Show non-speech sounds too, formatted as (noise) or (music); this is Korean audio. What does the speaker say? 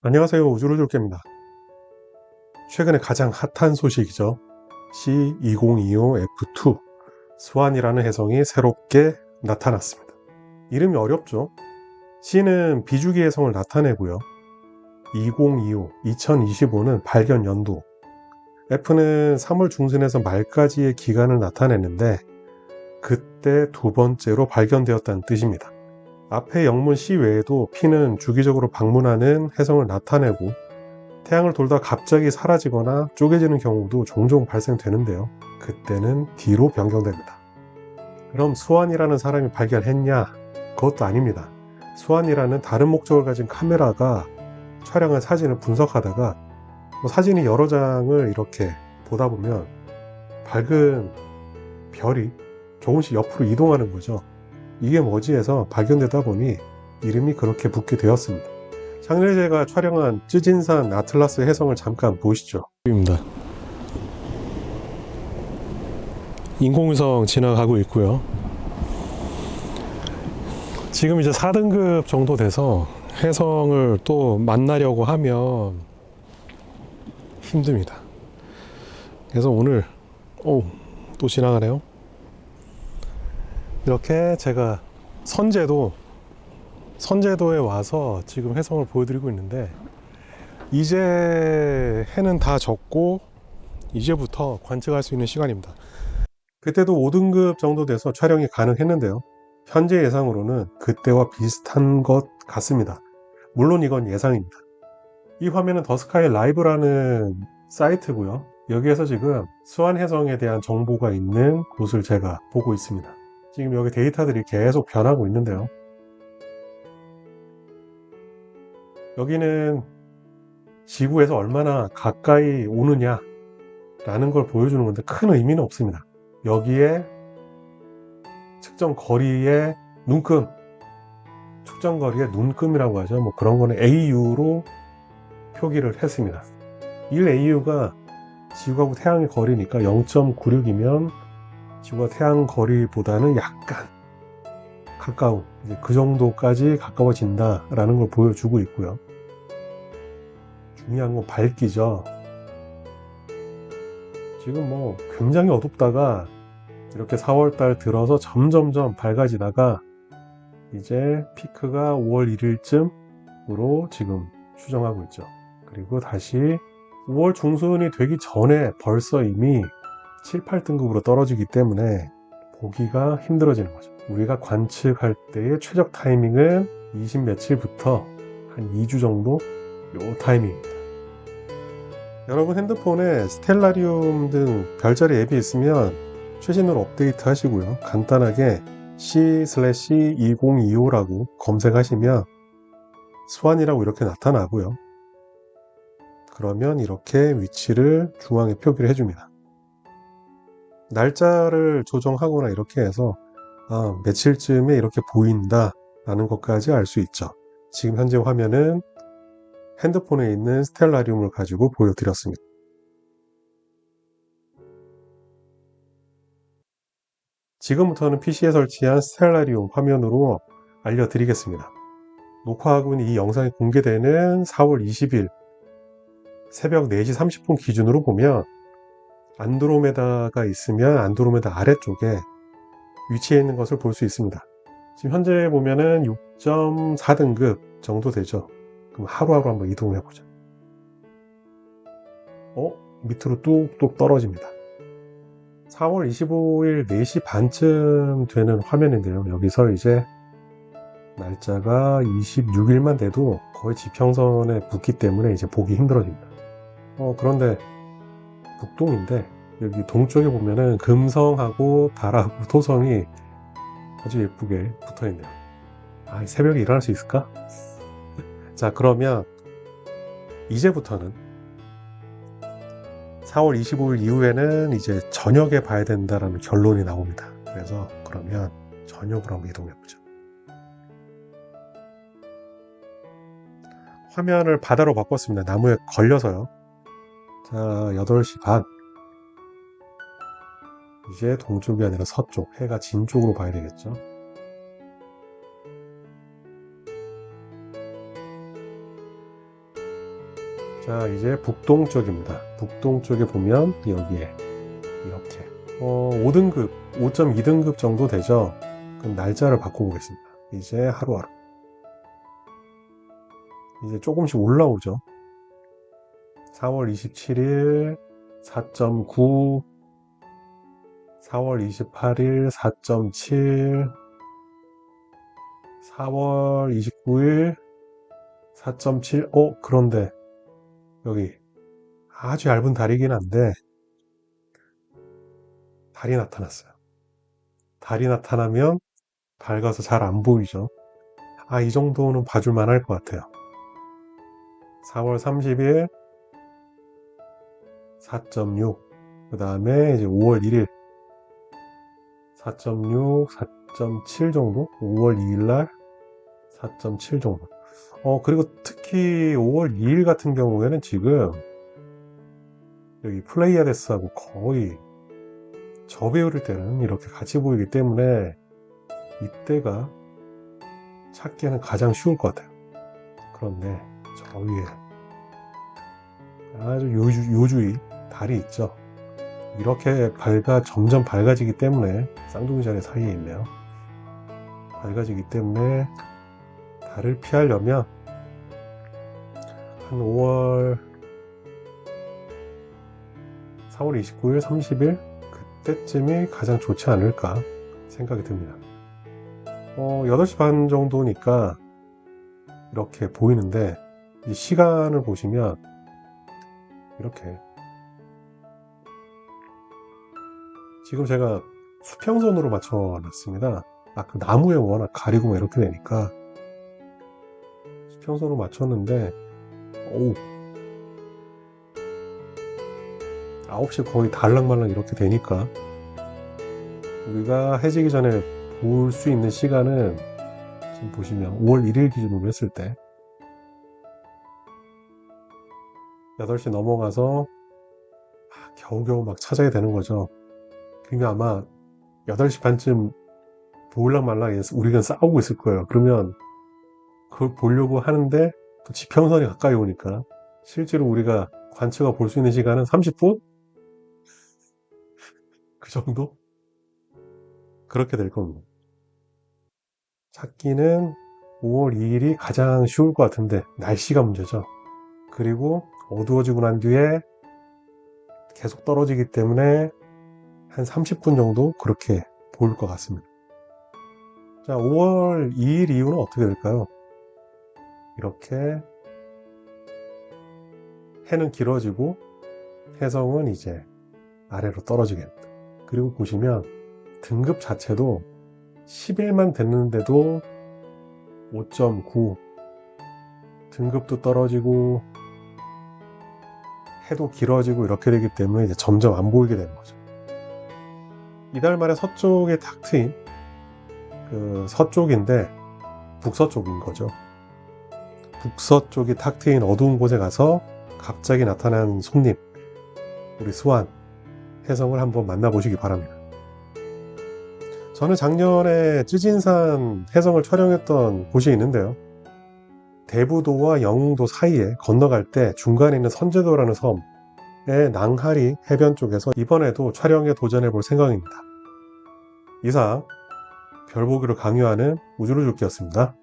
안녕하세요. 우주로졸개입니다. 최근에 가장 핫한 소식이죠. C2025F2 스완이라는 해성이 새롭게 나타났습니다. 이름이 어렵죠? C는 비주기 해성을 나타내고요. 2025, 2025는 발견 연도, F는 3월 중순에서 말까지의 기간을 나타내는데 그때 두 번째로 발견되었다는 뜻입니다. 앞의 영문 C 외에도 P는 주기적으로 방문하는 해성을 나타내고 태양을 돌다 갑자기 사라지거나 쪼개지는 경우도 종종 발생되는데요. 그때는 D로 변경됩니다. 그럼 수완이라는 사람이 발견했냐? 그것도 아닙니다. 수완이라는 다른 목적을 가진 카메라가 촬영한 사진을 분석하다가 뭐 사진이 여러 장을 이렇게 보다 보면 밝은 별이 조금씩 옆으로 이동하는 거죠. 이게 뭐지 해서 발견되다 보니 이름이 그렇게 붙게 되었습니다. 작년에 제가 촬영한 쯔진산 아틀라스 해성을 잠깐 보시죠. 입니다. 인공위성 지나가고 있고요. 지금 이제 4등급 정도 돼서 해성을 또 만나려고 하면 힘듭니다. 그래서 오늘 오, 또 지나가네요. 이렇게 제가 선제도 선제도에 와서 지금 해성을 보여드리고 있는데 이제 해는 다 졌고 이제부터 관측할 수 있는 시간입니다. 그때도 5등급 정도 돼서 촬영이 가능했는데요. 현재 예상으로는 그때와 비슷한 것 같습니다. 물론 이건 예상입니다. 이 화면은 더스카이 라이브라는 사이트고요. 여기에서 지금 수완 해성에 대한 정보가 있는 곳을 제가 보고 있습니다. 지금 여기 데이터들이 계속 변하고 있는데요. 여기는 지구에서 얼마나 가까이 오느냐 라는 걸 보여주는 건데 큰 의미는 없습니다. 여기에 측정 거리의 눈금, 측정 거리의 눈금이라고 하죠. 뭐 그런 거는 AU로 표기를 했습니다. 1AU가 지구하고 태양의 거리니까 0.96이면 지구와 태양 거리보다는 약간 가까운 그 정도까지 가까워진다라는 걸 보여주고 있고요. 중요한 건 밝기죠. 지금 뭐 굉장히 어둡다가 이렇게 4월달 들어서 점점점 밝아지다가 이제 피크가 5월 1일쯤으로 지금 추정하고 있죠. 그리고 다시 5월 중순이 되기 전에 벌써 이미 7, 8등급으로 떨어지기 때문에 보기가 힘들어지는 거죠. 우리가 관측할 때의 최적 타이밍은 20 며칠부터 한 2주 정도 요 타이밍입니다. 여러분 핸드폰에 스텔라리움 등 별자리 앱이 있으면 최신으로 업데이트 하시고요. 간단하게 C/2025라고 검색하시면 스완이라고 이렇게 나타나고요. 그러면 이렇게 위치를 중앙에 표기를 해줍니다. 날짜를 조정하거나 이렇게 해서 아, 며칠쯤에 이렇게 보인다 라는 것까지 알 수 있죠. 지금 현재 화면은 핸드폰에 있는 스텔라리움을 가지고 보여드렸습니다. 지금부터는 PC에 설치한 스텔라리움 화면으로 알려드리겠습니다. 녹화하고 있는 이 영상이 공개되는 4월 20일 새벽 4시 30분 기준으로 보면 안드로메다가 있으면 안드로메다 아래쪽에 위치해 있는 것을 볼 수 있습니다. 지금 현재 보면은 6.4등급 정도 되죠. 그럼 하루하루 한번 이동해 보죠. 어? 밑으로 뚝뚝 떨어집니다. 4월 25일 4시 반쯤 되는 화면인데요. 여기서 이제 날짜가 26일만 돼도 거의 지평선에 붙기 때문에 이제 보기 힘들어집니다. 어, 그런데 북동인데 여기 동쪽에 보면은 금성하고 달하고 토성이 아주 예쁘게 붙어 있네요. 아, 새벽에 일어날 수 있을까? (laughs) 자, 그러면 이제부터는 4월 25일 이후에는 이제 저녁에 봐야 된다라는 결론이 나옵니다. 그래서 그러면 저녁으로 한번 이동해 보죠. 화면을 바다로 바꿨습니다. 나무에 걸려서요. 자, 8시 반. 이제 동쪽이 아니라 서쪽, 해가 진 쪽으로 봐야 되겠죠. 자, 이제 북동쪽입니다. 북동쪽에 보면 여기에 이렇게 어, 5등급, 5.2등급 정도 되죠. 그럼 날짜를 바꿔보겠습니다. 이제 하루하루. 이제 조금씩 올라오죠. 4월 27일 4.9, 4월 28일 4.7, 4월 29일 4.7, 어, 그런데 여기 아주 얇은 달이긴 한데 달이 나타났어요. 달이 나타나면 밝아서 잘 안 보이죠. 아, 이 정도는 봐줄만 할 것 같아요. 4월 30일 4.6, 그 다음에 이제 5월 1일 4.6, 4.7 정도? 5월 2일 날 4.7 정도. 어, 그리고 특히 5월 2일 같은 경우에는 지금 여기 플레이아데스하고 거의 저배우를 때는 이렇게 같이 보이기 때문에 이때가 찾기에는 가장 쉬울 것 같아요. 그런데 저 위에 아주 요주, 요주의 달이 있죠. 이렇게 밝아, 점점 밝아지기 때문에 쌍둥이 자리 사이에 있네요. 밝아지기 때문에 달을 피하려면 한 5월 4월 29일, 30일 그때쯤이 가장 좋지 않을까 생각이 듭니다. 어, 8시 반 정도니까 이렇게 보이는데 이 시간을 보시면 이렇게 지금 제가 수평선으로 맞춰 놨습니다. 아, 그 나무에 워낙 가리고 막 이렇게 되니까 수평선으로 맞췄는데 오 9시 거의 달랑말랑 이렇게 되니까 우리가 해지기 전에 볼 수 있는 시간은 지금 보시면 5월 1일 기준으로 했을 때 8시 넘어가서 아, 겨우겨우 막 찾아야 되는 거죠. 그러면 아마 8시 반쯤 보일랑 말랑 우리가 싸우고 있을 거예요. 그러면 그걸 보려고 하는데 또 지평선이 가까이 오니까 실제로 우리가 관측가 볼수 있는 시간은 30분? (laughs) 그 정도? 그렇게 될 겁니다. 찾기는 5월 2일이 가장 쉬울 것 같은데 날씨가 문제죠. 그리고 어두워지고 난 뒤에 계속 떨어지기 때문에 한 30분 정도 그렇게 보일 것 같습니다. 자, 5월 2일 이후는 어떻게 될까요? 이렇게 해는 길어지고 해성은 이제 아래로 떨어지게 됩니다. 그리고 보시면 등급 자체도 10일만 됐는데도 5.9 등급도 떨어지고 해도 길어지고 이렇게 되기 때문에 이제 점점 안 보이게 되는 거죠. 이달 말에 서쪽에 탁 트인 그 서쪽인데 북서쪽인 거죠. 북서쪽이 탁 트인 어두운 곳에 가서 갑자기 나타난 손님, 우리 수완, 혜성을 한번 만나보시기 바랍니다. 저는 작년에 쯔진산 해성을 촬영했던 곳이 있는데요. 대부도와 영흥도 사이에 건너갈 때 중간에 있는 선제도라는 섬의 낭하리 해변 쪽에서 이번에도 촬영에 도전해 볼 생각입니다. 이상 별보기를 강요하는 우주로조기였습니다.